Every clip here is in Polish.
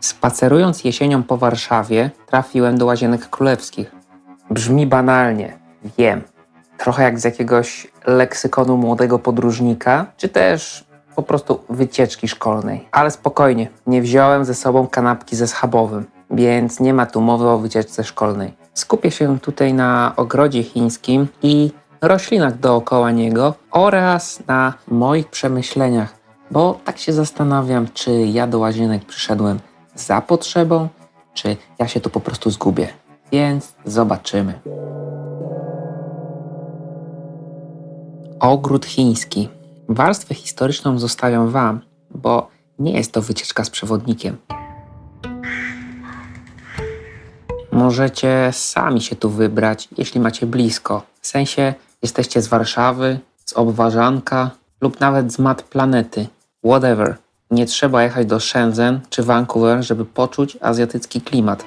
Spacerując jesienią po Warszawie, trafiłem do Łazienek Królewskich. Brzmi banalnie, wiem. Trochę jak z jakiegoś leksykonu młodego podróżnika, czy też po prostu wycieczki szkolnej. Ale spokojnie, nie wziąłem ze sobą kanapki ze schabowym, więc nie ma tu mowy o wycieczce szkolnej. Skupię się tutaj na ogrodzie chińskim i roślinach dookoła niego oraz na moich przemyśleniach, bo tak się zastanawiam, czy ja do łazienek przyszedłem za potrzebą, czy ja się tu po prostu zgubię. Więc zobaczymy. Ogród chiński. Warstwę historyczną zostawiam Wam, bo nie jest to wycieczka z przewodnikiem. Możecie sami się tu wybrać, jeśli macie blisko. W sensie jesteście z Warszawy, z Obwarzanka lub nawet z Mat Planety. Whatever. Nie trzeba jechać do Shenzhen czy Vancouver, żeby poczuć azjatycki klimat.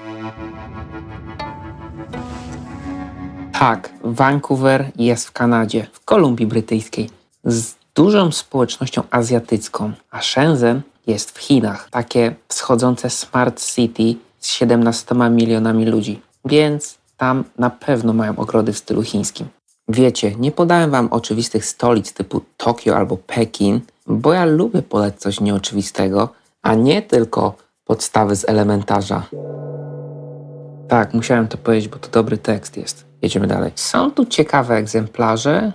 Tak, Vancouver jest w Kanadzie, w Kolumbii Brytyjskiej, z dużą społecznością azjatycką, a Shenzhen jest w Chinach, takie wschodzące smart city z 17 milionami ludzi, więc tam na pewno mają ogrody w stylu chińskim. Wiecie, nie podałem wam oczywistych stolic typu Tokio albo Pekin, bo ja lubię podać coś nieoczywistego, a nie tylko podstawy z elementarza. Tak, musiałem to powiedzieć, bo to dobry tekst jest. Jedziemy dalej. Są tu ciekawe egzemplarze.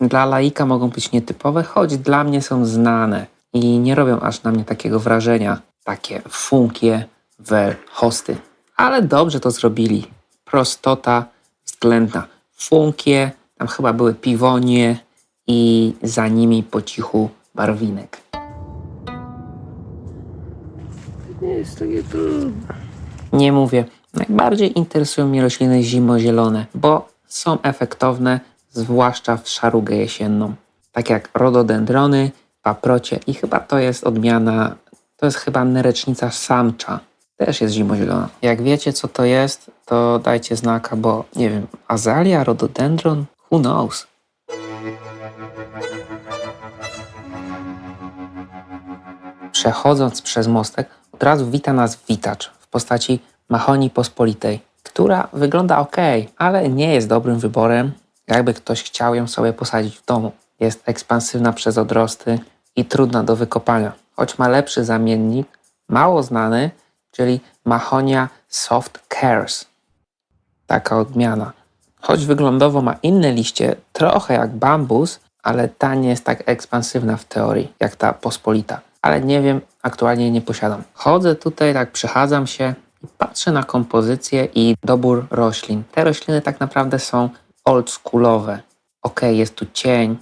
Dla laika mogą być nietypowe, choć dla mnie są znane i nie robią aż na mnie takiego wrażenia. Takie funkie wel hosty. Ale dobrze to zrobili. Prostota względna. Funkie, tam chyba były piwonie i za nimi po cichu barwinek. Nie jest takie trudne. Nie mówię. Najbardziej interesują mnie rośliny zimozielone, bo są efektowne, zwłaszcza w szarugę jesienną. Tak jak rododendrony, paprocie i chyba to jest odmiana, to jest chyba nerecznica samcza. Też jest zimozielona. Jak wiecie co to jest, to dajcie znaka, bo nie wiem, azalia, rododendron, who knows? Przechodząc przez mostek, od razu wita nas witacz w postaci mahonii pospolitej, która wygląda ok, ale nie jest dobrym wyborem, jakby ktoś chciał ją sobie posadzić w domu. Jest ekspansywna przez odrosty i trudna do wykopania, choć ma lepszy zamiennik, mało znany, czyli mahonia soft cares. Taka odmiana. Choć wyglądowo ma inne liście, trochę jak bambus, ale ta nie jest tak ekspansywna w teorii, jak ta pospolita. Ale nie wiem, aktualnie nie posiadam. Chodzę tutaj, tak przechadzam się i patrzę na kompozycję i dobór roślin. Te rośliny tak naprawdę są oldschoolowe. Ok, jest tu cień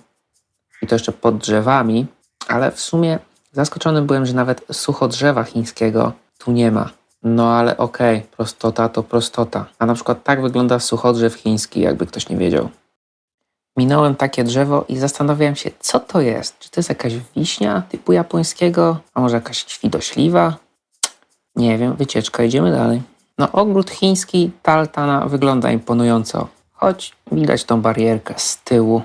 i to jeszcze pod drzewami, ale w sumie zaskoczony byłem, że nawet suchodrzewa chińskiego tu nie ma. No ale okej, prostota to prostota. A na przykład tak wygląda suchodrzew chiński, jakby ktoś nie wiedział. Minąłem takie drzewo i zastanawiałem się, co to jest. Czy to jest jakaś wiśnia typu japońskiego, a może jakaś ćwidośliwa? Nie wiem, wycieczka, idziemy dalej. No, ogród chiński Taltana wygląda imponująco, choć widać tą barierkę z tyłu.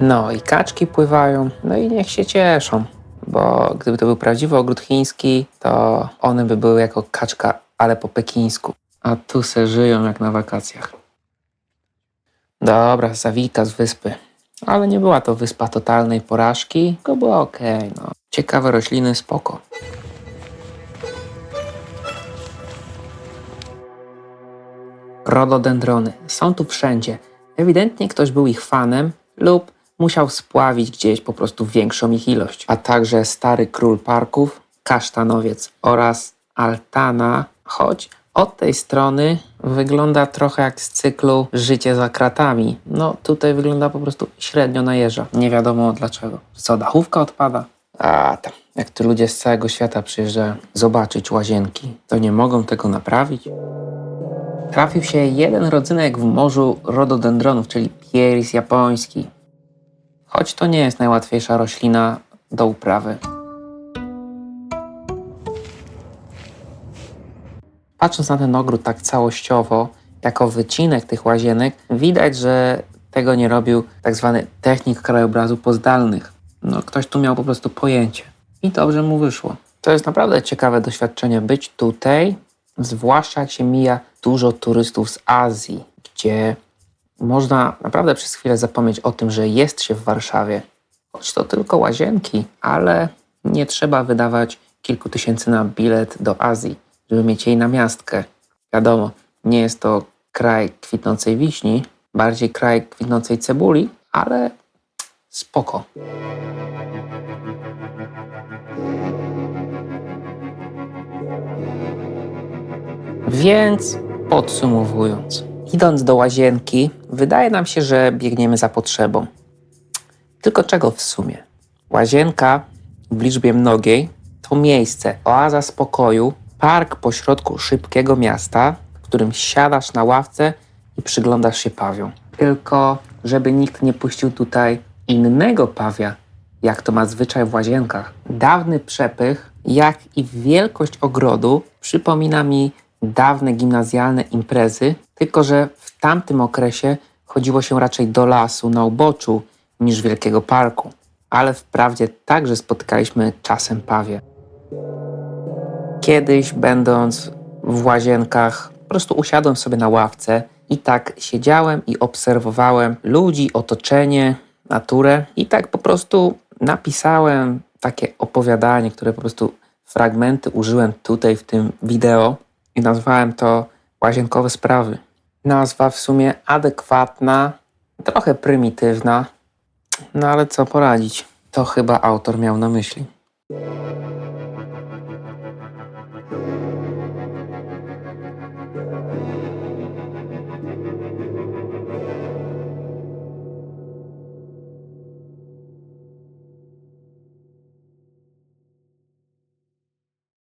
No i kaczki pływają, no i niech się cieszą, bo gdyby to był prawdziwy ogród chiński, to one by były jako kaczka, ale po pekińsku. A tu se żyją jak na wakacjach. Dobra, zawika z wyspy. Ale nie była to wyspa totalnej porażki, tylko była okej, no. Ciekawe rośliny, spoko. Rododendrony. Są tu wszędzie. Ewidentnie ktoś był ich fanem lub musiał spławić gdzieś po prostu większą ich ilość. A także stary król parków, kasztanowiec oraz altana, choć od tej strony wygląda trochę jak z cyklu Życie za kratami. No tutaj wygląda po prostu średnio na jeża. Nie wiadomo dlaczego. Co, dachówka odpada? A tam, jak tu ludzie z całego świata przyjeżdżają zobaczyć łazienki, to nie mogą tego naprawić? Trafił się jeden rodzynek w morzu rododendronów, czyli pieris japoński. Choć to nie jest najłatwiejsza roślina do uprawy. Patrząc na ten ogród tak całościowo, jako wycinek tych łazienek, widać, że tego nie robił tak zwany technik krajobrazu pozdalnych. No, ktoś tu miał po prostu pojęcie. I dobrze mu wyszło. To jest naprawdę ciekawe doświadczenie być tutaj, zwłaszcza jak się mija dużo turystów z Azji, gdzie można naprawdę przez chwilę zapomnieć o tym, że jest się w Warszawie. Choć to tylko łazienki, ale nie trzeba wydawać kilku tysięcy na bilet do Azji, żeby mieć jej na miastkę. Wiadomo, nie jest to kraj kwitnącej wiśni, bardziej kraj kwitnącej cebuli, ale spoko. Więc podsumowując, idąc do łazienki, wydaje nam się, że biegniemy za potrzebą. Tylko czego w sumie? Łazienka w liczbie mnogiej to miejsce, oaza spokoju, park pośrodku szybkiego miasta, w którym siadasz na ławce i przyglądasz się pawiom. Tylko, żeby nikt nie puścił tutaj innego pawia, jak to ma zwyczaj w łazienkach. Dawny przepych, jak i wielkość ogrodu przypomina mi dawne gimnazjalne imprezy, tylko że w tamtym okresie chodziło się raczej do lasu na uboczu niż wielkiego parku. Ale wprawdzie także spotkaliśmy czasem pawie. Kiedyś, będąc w łazienkach, po prostu usiadłem sobie na ławce i tak siedziałem i obserwowałem ludzi, otoczenie, naturę i tak po prostu napisałem takie opowiadanie, które po prostu fragmenty użyłem tutaj w tym wideo i nazwałem to Łazienkowe Sprawy. Nazwa w sumie adekwatna, trochę prymitywna, no ale co poradzić, to chyba autor miał na myśli.